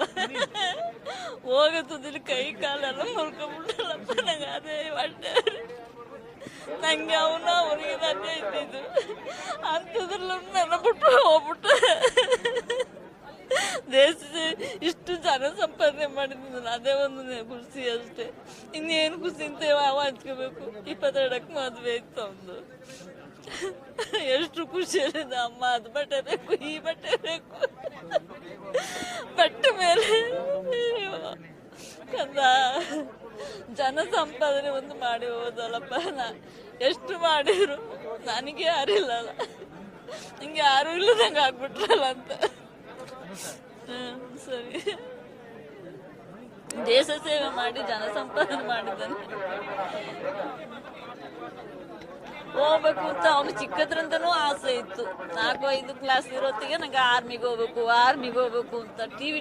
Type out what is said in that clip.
ಹೋಗಿದ್ನಲ್ಲ ಹೋಗತ್ತದಿಲ್ಲ ಕೈ ಕಾಲೆಲ್ಲ ಮುರ್ಕೊಂಡ್ಬಿಟ್ಟಲ್ಲಪ್ಪ ನಂಗೆ ಅದೇ ಹೊಟ್ಟೆ ನಂಗೆ ಅವನ ಅವನಿಗೆ ಅದೇ ಇದ್ದಿದ್ದು. ಅಂತದ್ರಲ್ಲೂ ನನ್ನ ಬಿಟ್ಟು ಹೋಗ್ಬಿಟ್ಟು. ದೇಶ ಇಷ್ಟು ಜನ ಸಂಪಾದನೆ ಮಾಡಿದ್ದೀನಿ ಅದೇ ಒಂದು ಖುಷಿ ಅಷ್ಟೇ. ಇನ್ನೇನು ಖುಷಿ ಅಂತ ಯಾವ ಹಂಚ್ಕೋಬೇಕು? ಇಪ್ಪತ್ತೆರಡಕ್ಕೆ ಮದುವೆ ಇತ್ತು ಅವನು ಎಷ್ಟು ಖುಷಿ ಇದೆ ಅಮ್ಮ, ಅದು ಬಟ್ಟೆ ಬೇಕು, ಈ ಬಟ್ಟೆ ಬೇಕು ಬಟ್ಟೆ ಮೇಲೆ ಕಂದ ಜನ ಸಂಪಾದನೆ ಒಂದು ಮಾಡಿ ಹೋದಲ್ಲಪ್ಪ ನಾ ಎಷ್ಟು ಮಾಡಿದ್ರು ನನಗೆ ಯಾರಿಲ್ಲಲ್ಲ ಹಿಂಗೆ ಯಾರು ಇಲ್ಲದಂಗೆ ಆಗ್ಬಿಟ್ರಲ್ಲ ಅಂತ. ಹ್ಮ್, ಸರಿ. ದೇಶ ಸೇವೆ ಮಾಡಿ ಜನ ಸಂಪಾದನೆ ಮಾಡಿದ್ದಾನೆ. ಹೋಗ್ಬೇಕು ಅಂತ ಅವನು ಚಿಕ್ಕದ್ರಿಂದನೂ ಆಸೆ ಇತ್ತು. ನಾಲ್ಕು ಐದು ಕ್ಲಾಸ್ ಇರೋತ್ತಿಗೆ ನಂಗೆ ಆರ್ಮಿಗೆ ಹೋಗ್ಬೇಕು ಆರ್ಮಿಗೆ ಹೋಗ್ಬೇಕು ಅಂತ. ಟಿವಿ